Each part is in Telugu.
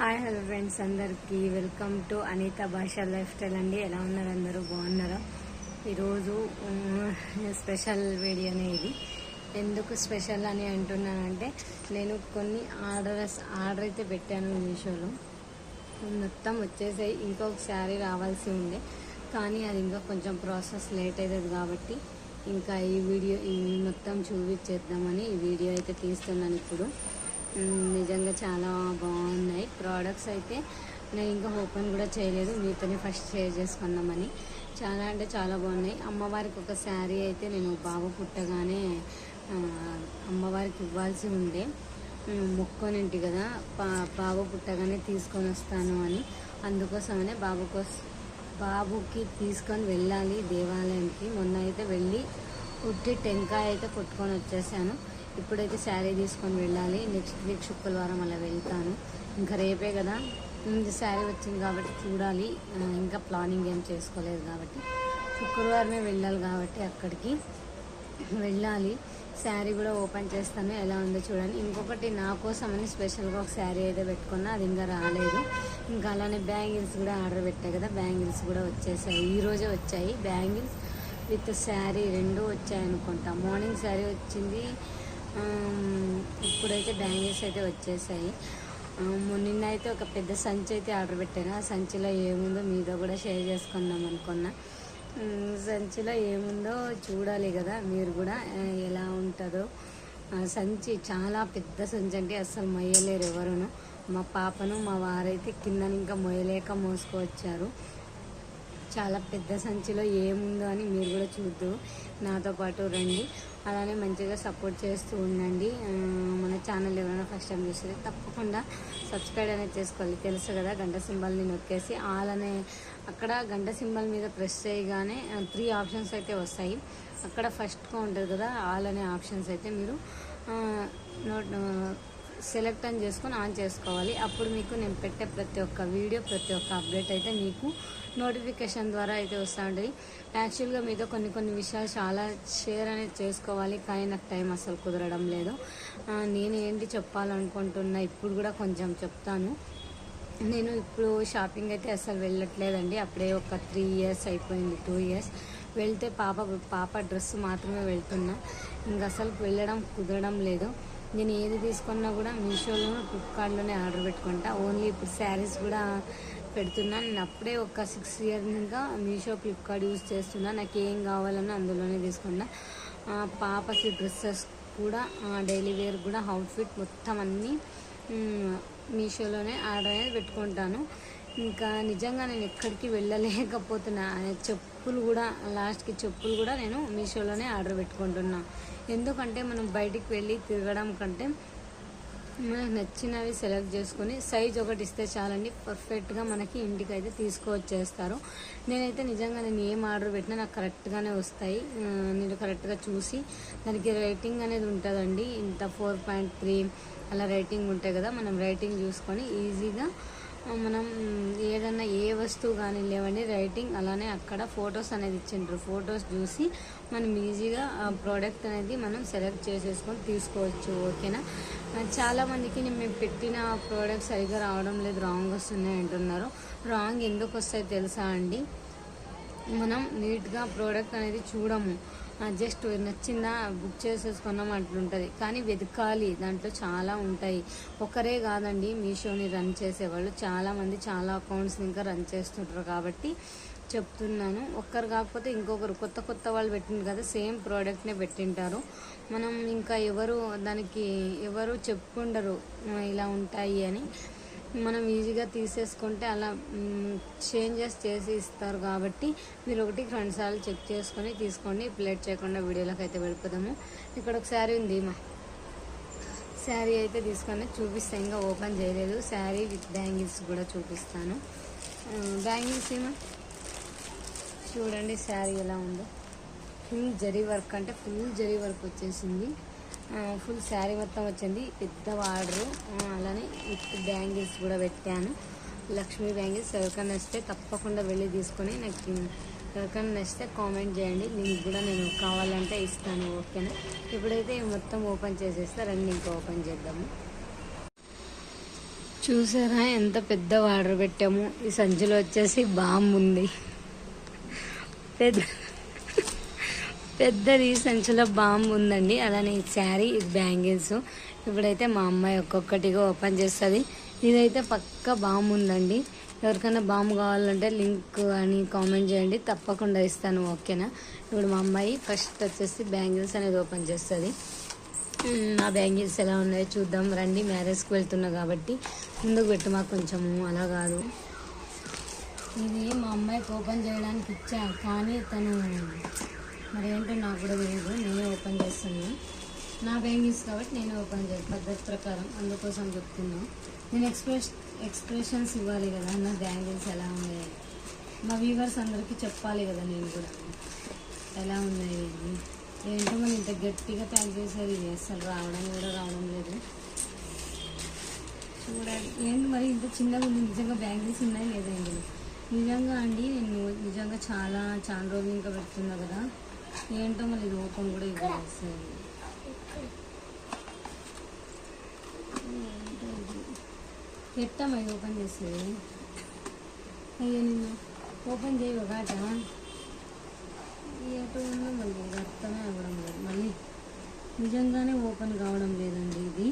హాయ్ హలో ఫ్రెండ్స్ అందరికీ welcome to Anitha Bhasha lifestyle అండి. ఎలా ఉన్నారు అందరూ? బాగున్నారా? ఈరోజు స్పెషల్ వీడియోనే ఇది. ఎందుకు స్పెషల్ అని అంటున్నానంటే నేను కొన్ని ఆర్డర్స్ ఆర్డర్ అయితే పెట్టాను మీషోలో. మొత్తం వచ్చేసాయి. ఇంకొక శారీ రావాల్సి ఉండే. కానీ అది ఇంకా కొంచెం ప్రాసెస్ లేట్ అవుతుంది కాబట్టి ఇంకా ఈ వీడియో ఈ మొత్తం చూపించేద్దామని ఈ వీడియో అయితే తీస్తున్నాను ఇప్పుడు. నిజంగా చాలా బాగున్నాయి. ప్రోడక్ట్స్ అయితే నేను ఇంకా ఓపెన్ కూడా చేయలేదు. మీతోనే ఫస్ట్ షేర్ చేసుకుందామని. చాలా అంటే చాలా బాగున్నాయి. అమ్మవారికి ఒక శారీ అయితే నేను బాబు పుట్టగానే అమ్మవారికి ఇవ్వాల్సి ఉండే. మొక్కొనింటి కదా. పా బాబు పుట్టగానే తీసుకొని వస్తాను అని. అందుకోసమనే బాబు కోసం బాబుకి తీసుకొని వెళ్ళాలి దేవాలయానికి. మొన్న అయితే వెళ్ళి ఉట్టి టెంకాయ అయితే కొట్టుకొని వచ్చేసాను. ఇప్పుడైతే శారీ తీసుకొని వెళ్ళాలి. నెక్స్ట్ వీక్ శుక్రవారం అలా వెళ్తాను. ఇంకా రేపే కదా. ముందు శారీ వచ్చింది కాబట్టి చూడాలి. ఇంకా ప్లానింగ్ ఏం చేసుకోలేదు కాబట్టి. శుక్రవారమే వెళ్ళాలి కాబట్టి అక్కడికి. వెళ్ళాలి. శారీ కూడా ఓపెన్ చేస్తాను. ఎలా ఉందో చూడండి. ఇంకొకటి నా కోసం అని స్పెషల్గా ఒక శారీ అయితే పెట్టుకున్నా. అది ఇంకా రాలేదు. ఇంకా అలానే బ్యాంగిల్స్ కూడా ఆర్డర్ పెట్టాయి కదా. బ్యాంగిల్స్ కూడా వచ్చేసాయి. ఈరోజే వచ్చాయి బ్యాంగిల్స్. విత్ శారీ రెండు వచ్చాయి అనుకుంటా. మార్నింగ్ శారీ వచ్చింది. ఇప్పుడైతే బ్యాంగిల్స్ అయితే వచ్చేసాయి. ఆ, నిన్న అయితే ఒక పెద్ద సంచి అయితే ఆర్డర్ పెట్టాను ఆ సంచిలో ఏముందో మీతో కూడా షేర్ చేసుకుందాం అనుకున్నా. సంచిలో ఏముందో చూడాలి కదా మీరు కూడా ఎలా ఉంటుందో. ఆ, సంచి చాలా పెద్ద సంచి అంటే అస్సలు మొయ్యలేరు ఎవరును. మా పాపను మా వారైతే కింద ఇంకా మొయ్యలేక మోసుకొచ్చారు చాలా పెద్ద సంచిలో ఏముందో అని మీరు కూడా చూద్దు. నాతో పాటు రండి. అలానే మంచిగా సపోర్ట్ చేస్తూ ఉండండి. మన ఛానల్ ఎవరైనా ఫస్ట్ టైం చూస్తే తప్పకుండా సబ్స్క్రైబ్ అనేది చేసుకోవాలి. తెలుసు కదా గంట సింబల్ని నొక్కేసి ఆల్ అనే అక్కడ గంట సింబల్ మీద ప్రెస్ చేయగానే త్రీ ఆప్షన్స్ అయితే వస్తాయి. అక్కడ ఫస్ట్గా ఉంటుంది కదా ఆల్ అనే ఆప్షన్స్ అయితే మీరు నోట్ సెలెక్ట్ అని చేసుకొని ఆన్ చేసుకోవాలి. అప్పుడు మీకు నేను పెట్టే ప్రతి ఒక్క వీడియో ప్రతి ఒక్క అప్డేట్ అయితే మీకు నోటిఫికేషన్ ద్వారా అయితే వస్తూ ఉంటుంది. యాక్చువల్గా మీతో కొన్ని కొన్ని విషయాలు చాలా షేర్ అనేది చేసుకోవాలి. కానీ నాకు టైం అసలు కుదరడం లేదు. నేను ఏంటి చెప్పాలనుకుంటున్నా ఇప్పుడు కూడా కొంచెం చెప్తాను. నేను ఇప్పుడు షాపింగ్ అయితే అసలు వెళ్ళట్లేదండి. అప్పుడే ఒక త్రీ ఇయర్స్ అయిపోయింది టూ ఇయర్స్ వెళ్తే పాప పాప డ్రెస్ మాత్రమే వెళ్తున్నా. ఇంకా అసలు వెళ్ళడం కుదరడం లేదు. నేను ఏది తీసుకున్నా కూడా మీషోలోనూ ఫ్లిప్కార్ట్లోనే ఆర్డర్ పెట్టుకుంటా. ఓన్లీ ఇప్పుడు శారీస్ కూడా పెడుతున్నా. నేను అప్పుడే ఒక సిక్స్ ఇయర్ ఇంకా మీషో ఫ్లిప్కార్ట్ యూజ్ చేస్తున్నా. నాకు ఏం కావాలన్నా అందులోనే తీసుకున్నా. పాప పాపకి డ్రెస్సెస్ కూడా డైలీ వేర్ కూడా అవుట్ఫిట్ మొత్తం అన్నీ మీషోలోనే ఆర్డర్ అనేది పెట్టుకుంటాను. ఇంకా నిజంగా నేను ఎక్కడికి వెళ్ళలేకపోతున్నా చెప్పులు కూడా లాస్ట్కి చెప్పులు కూడా నేను మీషోలోనే ఆర్డర్ పెట్టుకుంటున్నా. ఎందుకంటే మనం బయటికి వెళ్ళి తిరగడం కంటే మనకు నచ్చినవి సెలెక్ట్ చేసుకొని సైజ్ ఒకటి ఇస్తే చాలండి పర్ఫెక్ట్గా మనకి ఇంటికి అయితే తీసుకువచ్చేస్తారు. నేనైతే నిజంగా నేను ఏం ఆర్డర్ పెట్టినా నాకు కరెక్ట్గానే వస్తాయి. నేను కరెక్ట్గా చూసి దానికి రేటింగ్ అనేది ఉంటుందండి. ఇంత ఫోర్ పాయింట్ త్రీ అలా రేటింగ్ ఉంటాయి కదా మనం రేటింగ్ చూసుకొని ఈజీగా మనం ఏదన్నా ఏ వస్తువు కానీ లేవండి రైటింగ్ అలానే అక్కడ ఫొటోస్ అనేది ఇచ్చిండ్రు. ఫొటోస్ చూసి మనం ఈజీగా ఆ ప్రోడక్ట్ అనేది మనం సెలెక్ట్ చేసేసుకొని తీసుకోవచ్చు ఓకేనా? చాలామందికి నేను మేము పెట్టిన ప్రోడక్ట్ సరిగ్గా రావడం లేదు రాంగ్ వస్తున్నాయి అంటున్నారు. రాంగ్ ఎందుకు వస్తాయి తెలుసా అండి? మనం నీట్గా ప్రోడక్ట్ అనేది చూడము. జస్ట్ నచ్చిందా బుక్ చేసేసుకున్నాం అట్లుంటుంది కానీ వెతకాలి దాంట్లో చాలా ఉంటాయి. ఒకరే కాదండి మీషోని రన్ చేసేవాళ్ళు. చాలామంది చాలా అకౌంట్స్ని ఇంకా రన్ చేస్తుంటారు కాబట్టి చెప్తున్నాను. ఒక్కరు కాకపోతే ఇంకొకరు కొత్త కొత్త వాళ్ళు పెట్టింది కదా సేమ్ ప్రోడక్ట్నే పెట్టింటారు. మనం ఇంకా ఎవరు దానికి ఎవరు చెప్పుకుండరు ఇలా ఉంటాయి అని. మనం ఈజీగా తీసేసుకుంటే అలా చేంజెస్ చేసి ఇస్తారు కాబట్టి మీరు ఒకటి రెండు సార్లు చెక్ చేసుకొని తీసుకోండి. ప్లేట్ చేయకుండా వీడియోలోకి అయితే వెళ్ళిపోదాము. ఇక్కడ ఒక శారీ ఉంది మా శారీ అయితే తీసుకొని చూపిస్తాను ఇంకా ఓపెన్ చేయలేదు. శారీ విత్ బ్యాంగిల్స్ కూడా చూపిస్తాను. బ్యాంగిల్స్ ఏమో చూడండి శారీ ఎలా ఉందో. ఫుల్ జరీ వర్క్ అంటే ఫుల్ జరీ వర్క్ వచ్చేసింది. ఫుల్ శారీ మొత్తం వచ్చింది. పెద్ద ఆర్డరు అలానే విత్ బ్యాంగిల్స్ కూడా పెట్టాను. లక్ష్మీ బ్యాంగిల్స్. ఎవరికైనా నచ్చితే తప్పకుండా వెళ్ళి తీసుకొని నాకు ఎవరికైనా నచ్చితే కామెంట్ చేయండి. మీకు కూడా నేను కావాలంటే ఇస్తాను. ఓకేనా? ఇప్పుడైతే మొత్తం ఓపెన్ చేసేస్తే. రండి ఇంకా ఓపెన్ చేద్దాము. చూసారా ఎంత పెద్ద ఆర్డర్ పెట్టాము. ఈ సంచిలో వచ్చేసి బాంబు ఉంది. పెద్ద పెద్దది ఈ సంచిలో బాంబు ఉందండి. అలానే ఈ శారీ ఇది బ్యాంగిల్స్. ఇప్పుడైతే మా అమ్మాయి ఒక్కొక్కటిగా ఓపెన్ చేస్తుంది. ఇదైతే పక్క బాంబు ఉందండి. ఎవరికైనా బాంబు కావాలంటే లింక్ అని కామెంట్ చేయండి. తప్పకుండా ఇస్తాను ఓకేనా? ఇప్పుడు మా అమ్మాయి ఫస్ట్ వచ్చేసి బ్యాంగిల్స్ అనేది ఓపెన్ చేస్తుంది. నా బ్యాంగిల్స్ ఎలా ఉన్నాయో చూద్దాం. రండి మ్యారేజ్కి వెళ్తున్నా కాబట్టి. ముందుకు పెట్టు మాకు కొంచెము అలా కాదు. ఇది మా అమ్మాయికి ఓపెన్ చేయడానికి ఇచ్చా కానీ తను మరి ఏంటో నాకు కూడా తెలియదు నేనే ఓపెన్ చేస్తున్నాను నా బ్యాంగిల్స్ కాబట్టి నేనే ఓపెన్ చేయాలి పద్ధతి ప్రకారం అందుకోసం చెప్తున్నా. నేను ఎక్స్ప్రెస్ ఎక్స్ప్రెషన్స్ ఇవ్వాలి కదా. నా బ్యాంగిల్స్ ఎలా ఉన్నాయి? మా వ్యూవర్స్ అందరికీ చెప్పాలి కదా నేను కూడా. ఎలా ఉన్నాయి ఇది ఏంటో మరి ఇంత గట్టిగా ప్యాక్ చేశారు ఇది అసలు రావడం కూడా రావడం లేదు. చూడాలి. ఏంటి మరి ఇంత చిన్నగా ఉంది? నిజంగా బ్యాంగిల్స్ ఉన్నాయి లేదండి నిజంగా అండి నేను నిజంగా చాలా చాలా రోజులు ఇంకా పెడుతున్నా కదా. ఏంటో మరి ఇది ఓపెన్ కూడా ఇవ్వాలి పెట్టామా ఇది ఓపెన్ చేసేది అయ్యో నిన్ను ఓపెన్ చేయవు కాట ఎటు ఉందో మళ్ళీ అర్థమే అవ్వడం లేదు. మళ్ళీ నిజంగానే ఓపెన్ కావడం లేదండి ఇది.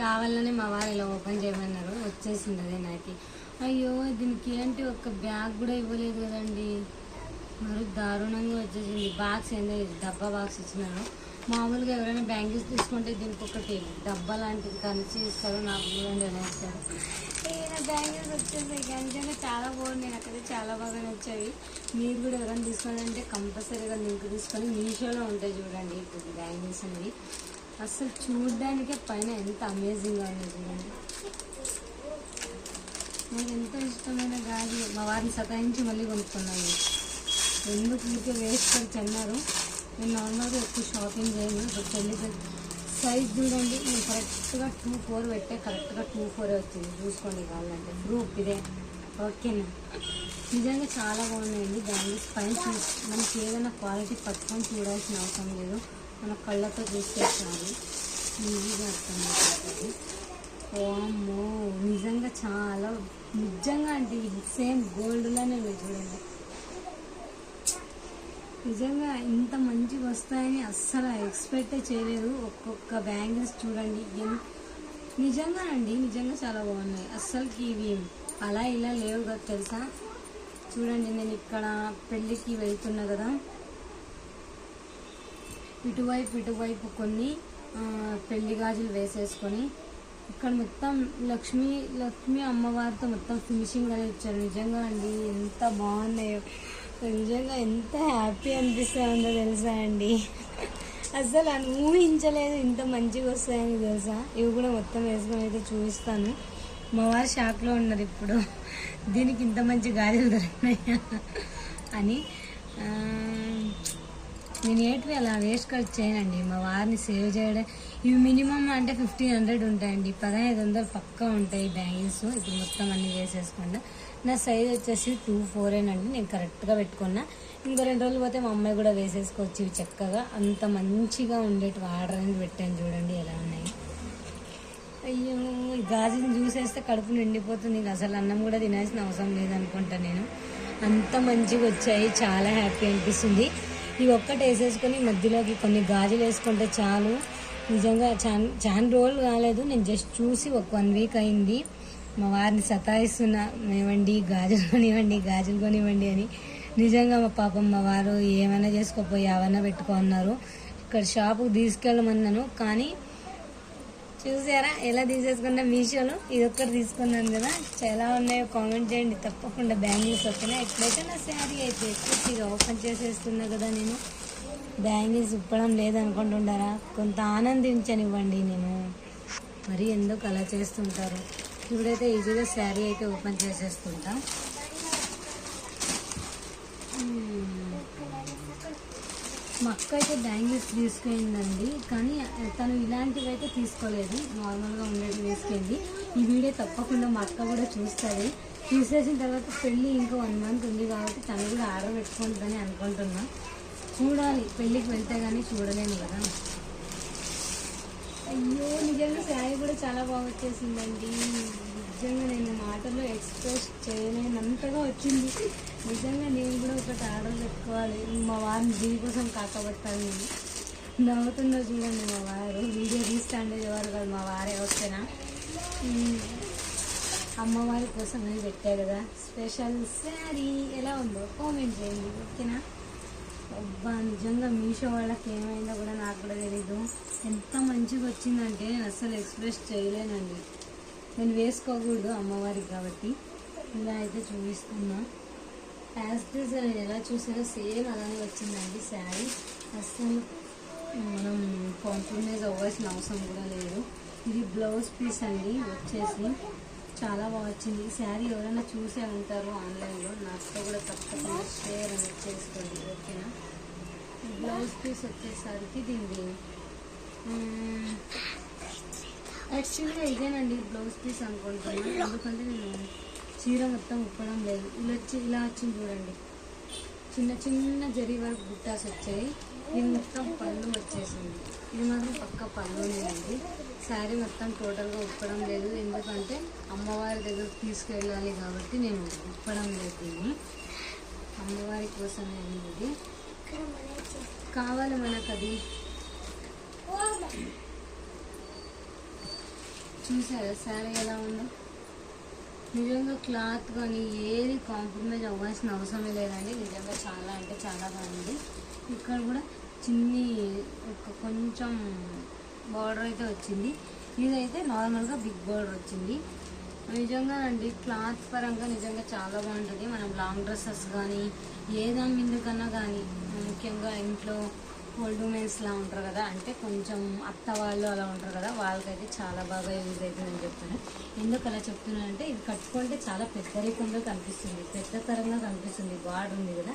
కావాలని మా వారు ఇలా ఓపెన్ చేయమన్నారు. వచ్చేసింది అదే నాకు. అయ్యో దీనికి ఏంటి? ఒక బ్యాగ్ కూడా ఇవ్వలేదు కదండి. మరి దారుణంగా వచ్చేసింది. బాక్స్ ఏందో డబ్బా బాక్స్ ఇచ్చినాను. మామూలుగా ఎవరైనా బ్యాంగిల్స్ తీసుకుంటే దీనికి ఒకటి డబ్బా లాంటిది కలిసి ఇస్తారు. నాకు కూడా ఎలా ఇస్తారు. బ్యాంగిల్స్ వచ్చేసాయి. కానీ నిజంగా చాలా బాగున్నాయి. నాకైతే చాలా బాగా నచ్చాయి. మీరు కూడా ఎవరైనా తీసుకోవాలంటే కంపల్సరీగా లింక్ తీసుకొని మీషోలో ఉంటాయి చూడండి. ఇప్పుడు బ్యాంగిల్స్ అనేవి అసలు చూడడానికే పైన ఎంత అమేజింగ్గా ఉంది చూడండి. నాకు ఎంతో ఇష్టమైన గాజు మా వారిని సతాయించి మళ్ళీ కొనుక్కున్నాను. ఎందుకు ఊరికే వేస్ట్ ఖర్చు అన్నారు నేను నార్మల్గా ఎక్కువ షాపింగ్ చేయను. ఇప్పుడు పెళ్ళి సైజ్ చూడండి నేను కరెక్ట్గా టూ ఫోర్ పెట్టే కరెక్ట్గా టూ ఫోర్ వచ్చింది. చూసుకోండి కావాలంటే. గ్రూప్ ఇదే. ఓకేనా నిజంగా చాలా బాగున్నాయండి. దాన్ని పైన మనకి ఏదైనా క్వాలిటీ పట్టుకొని చూడాల్సిన అవసరం లేదు. మన కళ్ళతో చూస్తే చాలు. ఈజీగా అర్థమవుతుంది. వామ్మో నిజంగా చాలా నిజంగా అంటే సేమ్ గోల్డ్లోనే మీరు చూడండి. నిజంగా ఇంత మంచిగా వస్తాయని అస్సలు ఎక్స్పెక్టే చేయలేదు ఒక్కొక్క బ్యాంగిల్స్ చూడండి ఎన్- నిజంగా అండి నిజంగా చాలా బాగున్నాయి. అస్సలకి ఇవి అలా ఇలా లేవు కదా తెలుసా? చూడండి నేను ఇక్కడ పెళ్ళికి వెళ్తున్నా కదా. ఇటువైపు ఇటువైపు కొన్ని పెళ్ళి గాజులు వేసేసుకొని ఇక్కడ మొత్తం లక్ష్మీ లక్ష్మీ అమ్మవారితో మొత్తం ఫినిషింగ్ అనేది ఇచ్చారు నిజంగా అండి ఎంత బాగున్నాయో. నిజంగా ఎంత హ్యాపీ అనిపిస్తుందో తెలుసా అండి. అసలు అని ఊహించలేదు ఇంత మంచిగా వస్తాయని తెలుసా? ఇవి కూడా మొత్తం వేసుకొని అయితే చూపిస్తాను. అమ్మవారు షాక్లో ఉన్నారు ఇప్పుడు. దీనికి ఇంత మంచి గాజులు దొరికినాయా? అని నేను ఏటివి అలా వేస్ట్ ఖర్చు చేయనండి. మా వారిని సేవ్ చేయడం ఇవి మినిమం అంటే ఫిఫ్టీన్ హండ్రెడ్ ఉంటాయండి. పదహైదు వందలు పక్కా ఉంటాయి బ్యాంగిల్స్. ఇప్పుడు మొత్తం అన్ని వేసేసుకున్నా నా సైజ్ వచ్చేసి టూ ఫోర్ అండి. నేను కరెక్ట్గా పెట్టుకున్నా. ఇంకో రెండు రోజులు పోతే మా అమ్మాయి కూడా వేసేసుకోవచ్చు ఇవి చక్కగా. అంత మంచిగా ఉండేటివి ఆర్డర్ అనేది పెట్టాను చూడండి ఎలా ఉన్నాయి. అయ్యో ఈ గాజుని చూసేస్తే కడుపు నిండిపోతుంది. అసలు అన్నం కూడా తినాల్సిన అవసరం లేదనుకుంటా నేను. అంత మంచిగా వచ్చాయి. చాలా హ్యాపీ అనిపిస్తుంది. ఇవి ఒక్కటి వేసేసుకొని మధ్యలోకి కొన్ని గాజులు వేసుకుంటే చాలు. నిజంగా చాలా చాలా రోజులు కాలేదు. నేను జస్ట్ చూసి ఒక వన్ వీక్ అయింది. మా వారిని సతాయిస్తున్నా. ఇవ్వండి గాజులు కొనివ్వండి గాజులు కొనివ్వండి అని. నిజంగా మా పాపం మా వారు ఏమైనా చేసుకోపోయి ఏమైనా పెట్టుకో అన్నారు. ఇక్కడ షాపుకి తీసుకెళ్ళమన్నాను. కానీ చూసారా ఎలా తీసేసుకున్నా మీషోలో? ఇది ఒక్కటి తీసుకున్నాను కదా. చాలా ఉన్నాయో కామెంట్ చేయండి. తప్పకుండా బ్యాంగిల్స్ వస్తున్నాయి. ఎట్లయితే నా శారీ అయితే ఎక్కువ ఓపెన్ చేసేస్తున్నా కదా నేను. బ్యాంగిల్స్ ఇప్పడం లేదనుకుంటుండారా? కొంత ఆనందించనివ్వండి నేను. మరి ఎందుకు అలా చేస్తుంటారు? ఇప్పుడైతే ఈజీగా శారీ అయితే ఓపెన్ చేసేస్తుంటా. మా అక్క అయితే బ్యాంగిల్స్ తీసుకెళ్ళిందండి. కానీ తను ఇలాంటివి అయితే తీసుకోలేదు. నార్మల్గా ఉండేవి తీసుకెళ్ళి. ఈ వీడియో తప్పకుండా మా అక్క కూడా చూస్తుంది. చూసేసిన తర్వాత పెళ్ళి ఇంకా వన్ మంత్ ఉంది కాబట్టి తను కూడా ఆర్డర్ పెట్టుకుంటుందని అనుకుంటున్నాను చూడాలి. పెళ్ళికి వెళ్తే కానీ చూడలేను కదా. అయ్యో నిజంగా శారీ కూడా చాలా బాగా వచ్చేసిందండి. నిజంగా నేను మాటల్లో ఎక్స్ప్రెస్ చేయలేనంతగా వచ్చింది. నిజంగా నేను కూడా ఒకటి ఆర్డర్ పెట్టుకోవాలి. మా వారిని దీనికోసం కాకబట్టాలి నవ్వుతుందో చూడండి మా వారు. వీడియో తీస్తాండే ఎవరు కాదు మా వారే వస్తేనా? అమ్మవారి కోసం అని పెట్టా కదా. స్పెషల్ శారీ ఎలా ఉందో కామెంట్ చేయండి. ఓకేనా? అబ్బా నిజంగా మీషో వాళ్ళకి ఏమైందో కూడా నాకు కూడా తెలీదు. ఎంత మంచిగా వచ్చిందంటే నేను అస్సలు ఎక్స్ప్రెస్ చేయలేనండి. నేను వేసుకోకూడదు అమ్మవారికి కాబట్టి. ఇలా అయితే చూపిస్తున్నా. యాజ్ దిస్ నేను ఎలా చూసానో సేమ్ అలానే వచ్చిందండి శారీ. అస్సలు మనం కాంప్రమైజ్ అవ్వాల్సిన అవసరం కూడా లేదు. ఇది బ్లౌజ్ పీస్ అండి వచ్చేసి. చాలా బాగా వచ్చింది. ఈ శారీ ఎవరైనా చూసే ఉంటారు ఆన్లైన్లో నాతో కూడా తప్పకుండా షేర్ అనేది చేసుకోండి. ఓకేనా? బ్లౌజ్ పీస్ వచ్చేసరికి దీన్ని యాక్చువల్గా ఇదేనండి బ్లౌజ్ పీస్ అనుకుంటున్నాను ఎందుకంటే నేను చీర మొత్తం ఉప్పడం లేదు. ఇలా వచ్చి ఇలా వచ్చింది చూడండి. చిన్న చిన్న జరి వరకు బుట్టాస్ వచ్చాయి. ఇది మొత్తం పళ్ళు వచ్చేసింది. ఇది మాత్రం పక్క పళ్ళునేనండి శారీ మొత్తం టోటల్గా ఉప్పడం లేదు. ఎందుకంటే అమ్మవారి దగ్గరకు తీసుకెళ్ళాలి కాబట్టి నేను ఉప్పడం లేదు. దీన్ని అమ్మవారి కోసమే అనేది కావాలి మనకు అది. చూసారా శారీ ఎలా ఉందో? నిజంగా క్లాత్ కానీ ఏది కాంప్రమైజ్ అవ్వాల్సిన అవసరమే లేదండి. నిజంగా చాలా అంటే చాలా బాగుంది. ఇక్కడ కూడా చిన్ని ఒక కొంచెం బార్డర్ అయితే వచ్చింది. ఇదైతే నార్మల్గా బిగ్ బార్డర్ వచ్చింది. నిజంగా అండి క్లాత్ పరంగా నిజంగా చాలా బాగుంటుంది. మనం లాంగ్ డ్రెస్సెస్ కానీ ఏదాని మీదకన్నా కానీ ముఖ్యంగా ఇంట్లో ఓల్డ్ ఉమెన్స్ లా ఉంటారు కదా అంటే కొంచెం అత్త వాళ్ళు అలా ఉంటారు కదా వాళ్ళకైతే చాలా బాగా యూజ్ అవుతుందని చెప్తాను ఎందుకు అలా చెప్తున్నాను అంటే ఇది కట్టుకుంటే చాలా పెద్దరికంగా కనిపిస్తుంది. పెద్దతరంగా కనిపిస్తుంది. బార్డర్ ఉంది కదా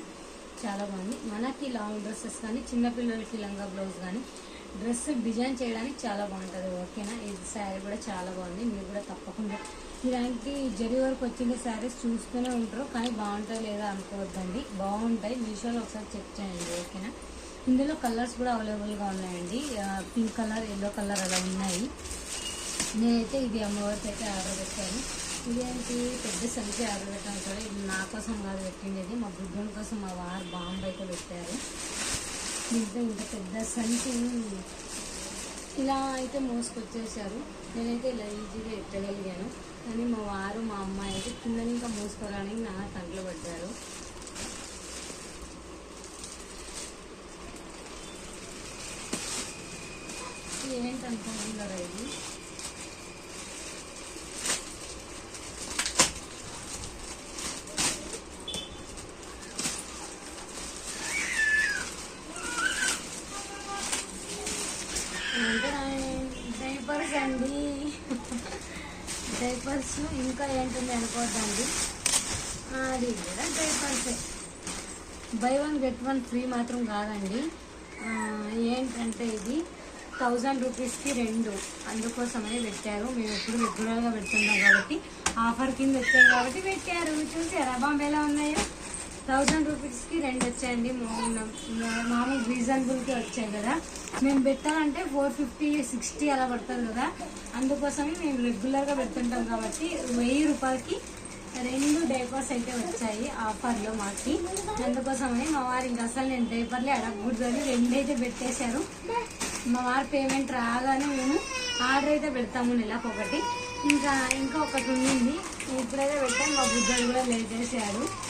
చాలా బాగుంది. మనకి లాంగ్ డ్రెస్సెస్ కానీ చిన్నపిల్లలకి లంగా బ్లౌజ్ కానీ డ్రెస్ డిజైన్ చేయడానికి చాలా బాగుంటుంది ఓకేనా? ఇది శారీ కూడా చాలా బాగుంది మీరు కూడా తప్పకుండా. ఇలాంటి జరి వరకు వచ్చిన శారీస్ చూస్తూనే ఉంటారు కానీ బాగుంటాయి లేదా అనుకోవద్దండి. బాగుంటాయి మీషోలో ఒకసారి చెక్ చేయండి ఓకేనా? ఇందులో కలర్స్ కూడా అవైలబుల్గా ఉన్నాయండి. పింక్ కలర్ ఎల్లో కలర్ అలా ఉన్నాయి. నేనైతే ఇది అమ్మవారికి అయితే ఆర్డర్ పెట్టాను. ఇదేంటి పెద్ద సంఖ్య ఆర్డర్ పెట్టాను కూడా ఇది నా కోసం కాదు పెట్టిండేది మా బుద్ధుని కోసం మా వారు బాంబు అయితే పెట్టారు. దీంతో ఇంత పెద్ద సంచి ఇలా అయితే మోసుకొచ్చేసారు. నేనైతే ఇలా ఈజీగా ఎత్తగలిగాను. కానీ మా వారు మా అమ్మాయి అయితే కింద ఇంకా మోసుకోవడానికి నా కంట్లో పడ్డారు. ఏంటనుకుంటున్నారా ఇది? డైపర్స్ అండి డైపర్స్ ఇంకా ఏంటుంది అనుకోవద్దండి అది కూడా డైపర్సే buy one get one free మాత్రం కాదండి. ఏంటంటే ఇది థౌజండ్ రూపీస్కి రెండు. అందుకోసమని పెట్టారు. మేము ఎప్పుడు రెగ్యులర్గా పెడుతున్నాం కాబట్టి ఆఫర్ కింద పెట్టాం కాబట్టి పెట్టారు. చూసారా? బాంబే ఎలా ఉన్నాయో? థౌజండ్ రూపీస్కి రెండు వచ్చాయండి. మా- మామూలు రీజనబుల్కి వచ్చాయి కదా. మేము పెట్టాలంటే ఫోర్ ఫిఫ్టీ సిక్స్టీ అలా పడుతుంది కదా. అందుకోసమే మేము రెగ్యులర్గా పెడుతుంటాం కాబట్టి వెయ్యి రూపాయలకి రెండు డైపర్స్ అయితే వచ్చాయి ఆఫర్లో మాకి. అందుకోసమని మా వారు ఇంకా అసలు నేను డైపర్లే అడగకూడదని రెండైతే పెట్టేశారు. మా వారి పేమెంట్ రాగానే మేము ఆర్డర్ అయితే పెడతాము నెలకు ఒకటి. ఇంకా ఇంకా ఒకటి ఉండింది. ఇప్పుడైతే పెట్టాను మా బుద్ధుడు కూడా లేట్ చేశారు